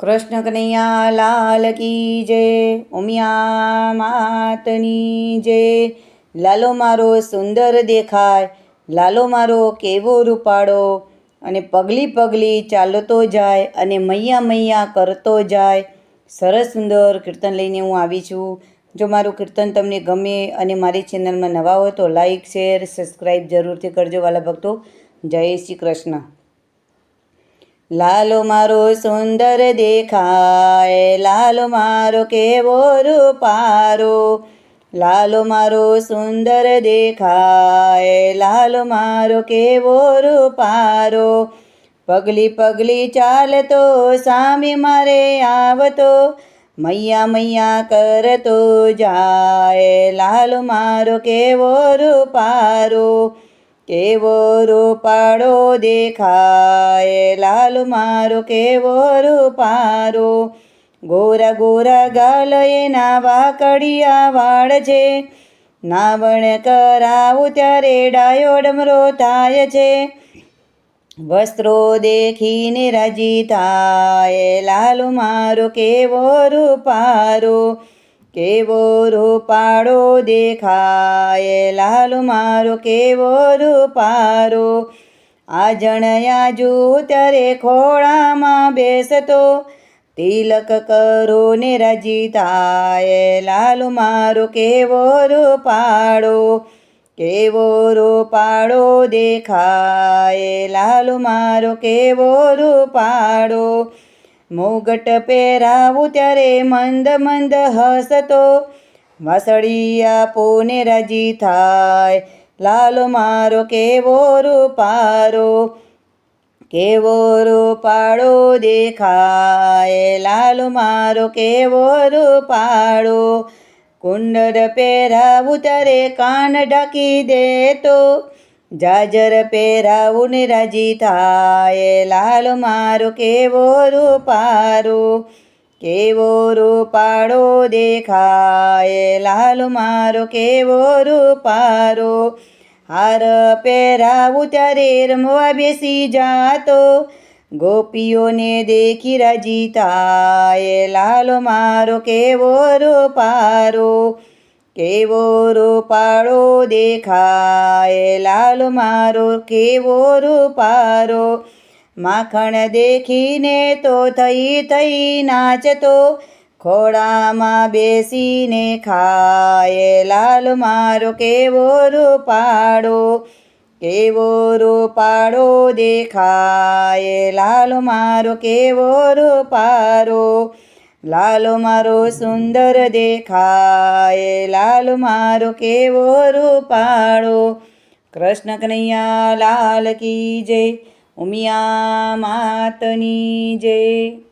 કૃષ્ણ કનૈયા લાલ કી જય, ઉમિયા માતની જય. લાલો મારો સુંદર દેખાય, લાલો મારો કેવો રૂપાળો. અને પગલી પગલી ચાલતો જાય અને મૈયા મૈયા કરતો જાય. સરસ સુંદર કીર્તન લઈને હું આવી છું. જો મારું કીર્તન તમને ગમે અને મારી ચેનલમાં નવા હોય તો લાઈક શેર સબસ્ક્રાઈબ જરૂરથી કરજો વાલા ભક્તો. જય શ્રી કૃષ્ણ. લાલો મારો સુંદર દેખાય, લાલો મારો કેવો રૂપારો, લાલો મારો સુંદર દેખાય, લાલો મારો કેવો રૂપારો. પગલી પગલી ચાલતો સામે મારે આવતો, મૈયા મૈયા કરતો જાય, લાલ મારો કેવો રૂપારો. કેવો રૂપાડો દેખાય? લાલ મારો કેવો રૂપારો ગોરા ગોરા ગાલ એના વાકડિયા વાળ છે. નાવણ કરાવું ત્યારે ડાયો ડમરો થાય છે. વસ્ત્રો દેખીને રાજી થાય. લાલ મારો કેવો રૂપારો કેવો રૂપાળો દેખાય? લાલુ મારો કેવો રૂપારો આ જણયા જુ ત્યારે ખોળામાં બેસતો. તિલક કરો ને રાજી થાય. લાલુ મારો કેવો રૂપાળો કેવો રૂપાળો દેખાય? લાલુ મારો કેવો રૂપાળો મુગટ પહેરાવું ત્યારે મંદ મંદ હસતો. વાસળિયા પોને રાજી થાય. લાલો મારો કેવો રૂપારો, કેવો રૂપાળો દેખાય. લાલો મારો કેવો રૂપાળો કુંડર પહેરાવું ત્યારે કાન ઢાંકી દેતો. જાજર પહેરાવું ને રાજી થાય. લાલ મારો કેવો રૂપારો, કેવો રૂપાડો દેખાય. લાલ મારો કેવો રૂપારો, હાર પહેરાવું ત્યારે રમવા બેસી જાતો. ગોપીઓને દેખી રાજી થાય. લાલ મારો કેવો રૂપારો કેવો રૂપાળો દેખાય? લાલ મારો કેવો રૂપારો માખણ દેખીને તો થઈ થઈ નાચતો, ખોળામાં બેસીને ખાય. લાલ મારો કેવો રૂપાળો કેવો રૂપાળો દેખાય? લાલ મારો કેવો રૂપારો લાલો મારો સુંદર દેખાય, લાલ મારો કેવો રૂપાળો. કૃષ્ણ કનૈયા લાલ કી જય, ઉમિયા માતની જય.